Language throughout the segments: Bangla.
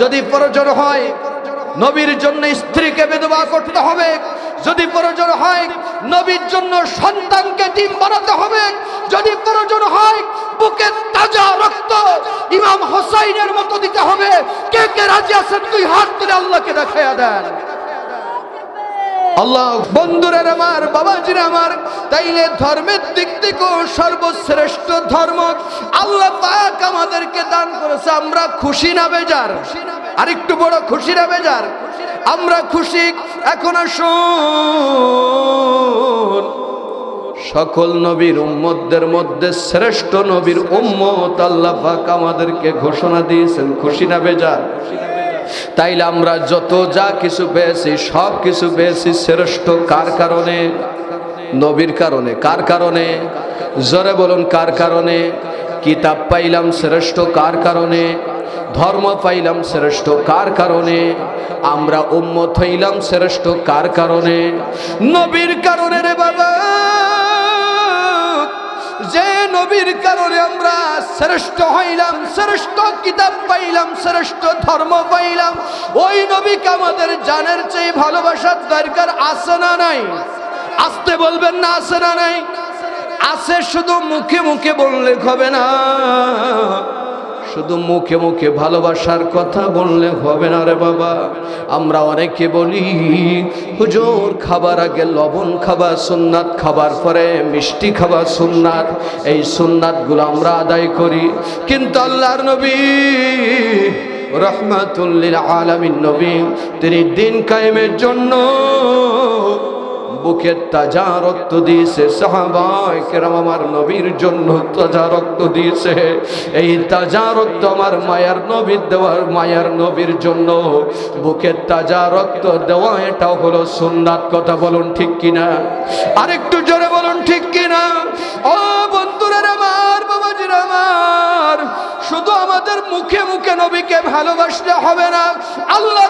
যদি প্রয়োজন হয়, নবীর জন্য স্ত্রীকে বেদবা করতে হবে। যদি প্রয়োজন হয়, নবীর জন্য সন্তানকে ডিম বানাতে হবে। যদি প্রয়োজন হয়, বুকে তাজা রক্ত ইমাম হোসাইনের মতো দিতে হবে। কে কে রাজি আছেন তুই হাত তুলে আল্লাহকে দেখাইয়া দেন। আল্লাহ বন্ধুরের আমার, বাবাজির আমার, তাইলে ধর্মের দিক থেকেও সর্বশ্রেষ্ঠ ধর্ম। আল্লাহ পাক আমাদেরকে দান করেছে, আমরা খুশি না বেজার। আরেকটু বড় খুশি না বেজার? আমরা খুশি, এখন আসুন। সকল নবীর উম্মতদের মধ্যে শ্রেষ্ঠ নবীর উম্মত আল্লাহ পাক আমাদেরকে ঘোষণা দিয়েছেন, খুশি না বেজার? তাইলে আমরা যত যা কিছু পেয়েছি, সব কিছু পেয়েছি শ্রেষ্ঠ কার কারণে? নবীর কারণে। কার কারণে? জোরে বলুন, কার কারণে? কিতাব পাইলাম শ্রেষ্ঠ কার কারণে? ধর্ম পাইলাম শ্রেষ্ঠ কার কারণে? আমরা উম্মত হইলাম শ্রেষ্ঠ কার কারণে? নবীর কারণে রে বাবা। নবীর কারণে আমরা শ্রেষ্ঠ হইলাম, শ্রেষ্ঠ কিতাব পাইলাম, শ্রেষ্ঠ ধর্ম পাইলাম। ওই নবীকে আমাদের জানের চেয়ে ভালোবাসার দরকার আছে না নাই? আসতে বলবেন না আছে না নাই? আছে শুধু মুখে মুখে বললে হবে না। শুধু মুখে মুখে ভালোবাসার কথা বললে হবে না রে বাবা। আমরা অনেকে বলি, হুজুর, খাবার আগে লবণ খাবার সুন্নাত খাবার পরে মিষ্টি খাবার সুন্নাত। এই সুন্নাতগুলো আমরা আদায় করি। কিন্তু আল্লাহর নবী রহমাতুল্লিল আলামিন নবী, তিনি দিন কায়েমের জন্য বুকের তাজা রক্ত দিয়েছে। সাহাবাই কেরাম আমার নবীর জন্য তাজা রক্ত দিয়েছে। এই তাজা রক্ত আমার মায়ার নবীর দেওয়ার মায়ার নবীর জন্য বুকের তাজা রক্ত দেওয়া, এটাও হলো সুন্নাত। কথা বলুন ঠিক কিনা? আরেকটু জোরে বলুন ঠিক কিনা? ও বন্ধুরা আমার, বাবাজির আমার, শুধু আমাদের মুখে মুখে নবীকে ভালোবাসতে হবে না। আল্লাহর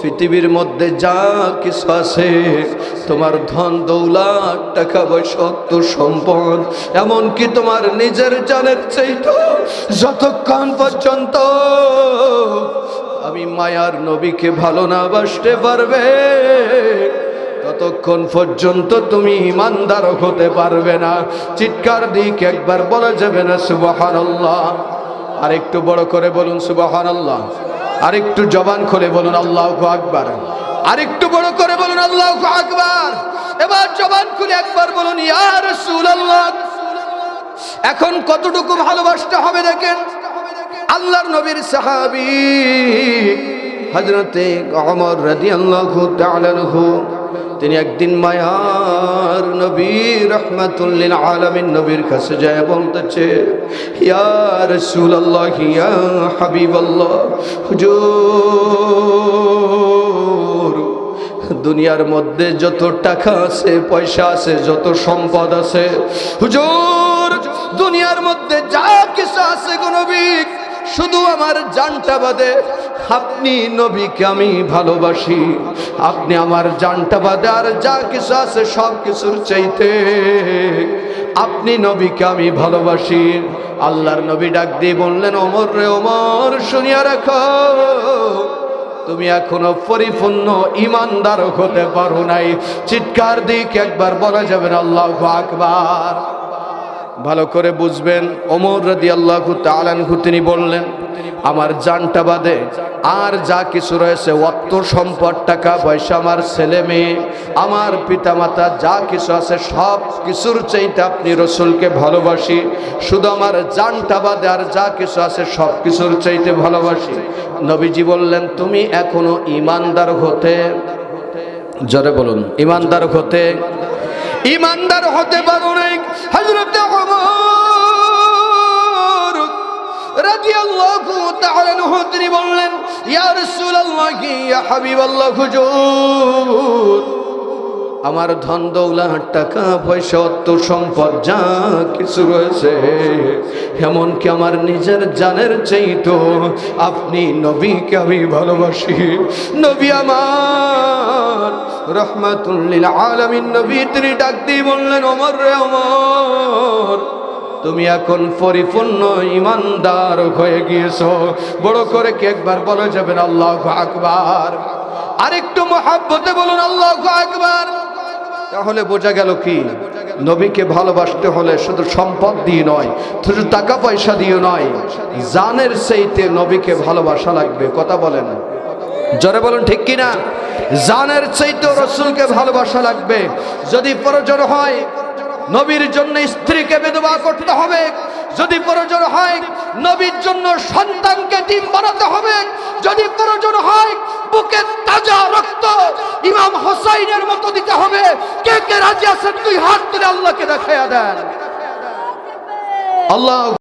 পৃথিবীর মধ্যে যা কিছু আছে, তোমার ধন দৌলাত, টাকা পয়সা, অর্থ সম্পদ, এমনকি তোমার নিজের জানের চাইতো যতক্ষণ পর্যন্ত আমি মায়ার নবীকে ভালো না বাসতে পারবে, ততক্ষণ পর্যন্ত তুমি ইমানদার হতে পারবে না। চিৎকার দিক একবার বলা যাবে না? সুবাহান আর একটু বড় করে বলুন সুবাহান আল্লাহ আরেকটু জবান খুলে বলুন, আল্লাহ আকবার। আরেকটু বড় করে বলুন, আল্লাহ আকবার। এবার জবান খুলে একবার বলুন ইয়ার আল্লাহ এখন কতটুকু ভালোবাসতে হবে দেখেন? আল্লাহর নবীর সাহাবি হজরতে অমর রাজি আল্লাহ তিনি একদিন মায়ার নবী রহমাতুল্লিল আলমিন নবীর কাছে যায় বলতেছে, ইয়া রাসূলুল্লাহ, ইয়া হাবিবাল্লাহ, হুজুর, দুনিয়ার মধ্যে যত টাকা আছে, পয়সা আছে, যত সম্পদ আছে, হুজুর, দুনিয়ার মধ্যে যা কিছু আছে গো নবী শুধু আমার জানটা বাদে, আপনি নবীকে আমি ভালোবাসি। আপনি আমার জানটা বাদে, আর যা কিছু আছে সব কিছুর চাইতে আপনি নবীকে আমি ভালোবাসি। আল্লাহর নবী ডাক দিয়ে বললেন, ওমর রে ওমর, শুনিয়া রাখো, তুমি এখনও পরিপূর্ণ ইমানদার হতে পারো নাই। চিৎকার দিক একবার বলা যাবে আল্লাহ আকবার। ভালো করে বুঝবেন। ওমর রাদি আল্লাহ তালানহু তিনি বললেন, আমার জানটা বাদে আর যা কিছু রয়েছে, অর্থ সম্পদ টাকা পয়সা, আমার ছেলে মেয়ে, আমার পিতামাতা, যা কিছু আছে, সব কিছুর চাইতে আপনি রসুলকে ভালোবাসি। শুধু আমার জানটা বাদে আর যা কিছু আছে, সব কিছুর চাইতে ভালোবাসি। নবীজি বললেন, তুমি এখনও ইমানদার হতে, জরে বলুন, ইমানদার হতে ইমানদার হতে পারো নাই তিনি বললেন ইয়ার সুল্লাহ হাবিবাল্লাহ হুজুর। আমার ধন দৌলা টাকা পয়সা, অর্থ সম্পদ যা কিছু রয়েছে, এমনকি আমার নিজের জানের চাইতো আপনি নবীকে আমি ভালোবাসি। নবী আমার রহমাতুল্লিল আলামিন, নবী তিনি ডাক দিয়ে বললেন অমর রে অমর তুমি এখন পরিপূর্ণ ইমানদার হয়ে গিয়েছ। বড় করে কি একবার বলে যাবেন আল্লাহ আকবার। আরেকটু মহাব্বতে বলুন, আল্লাহ আকবার। তাহলে বোঝা গেল কি? নবীকে ভালোবাসতে হলে শুধু সম্পদ দিয়ে নয়, শুধু টাকা পয়সা দিয়ে নয়, জানের সেইতে নবীকে ভালোবাসা লাগবে। কথা বলেন। জোরে বলুন, ঠিক কিনা? জানের চাইতে রসুলকে ভালোবাসা লাগবে। যদি প্রয়োজন হয়, নবীর জন্য স্ত্রীকে বিধবা করতে হবে। যদি প্রয়োজন হয়, নবীর জন্য সন্তানকে ডিম বানাতে হবে। যদি প্রয়োজন হয়, বুকে তাজা রক্ত ইমাম হোসাইনের মতো দিতে হবে। কে কে রাজি আছেন তুই হাত তুলে আল্লাহকে দেখাইয়া দেন। আল্লাহ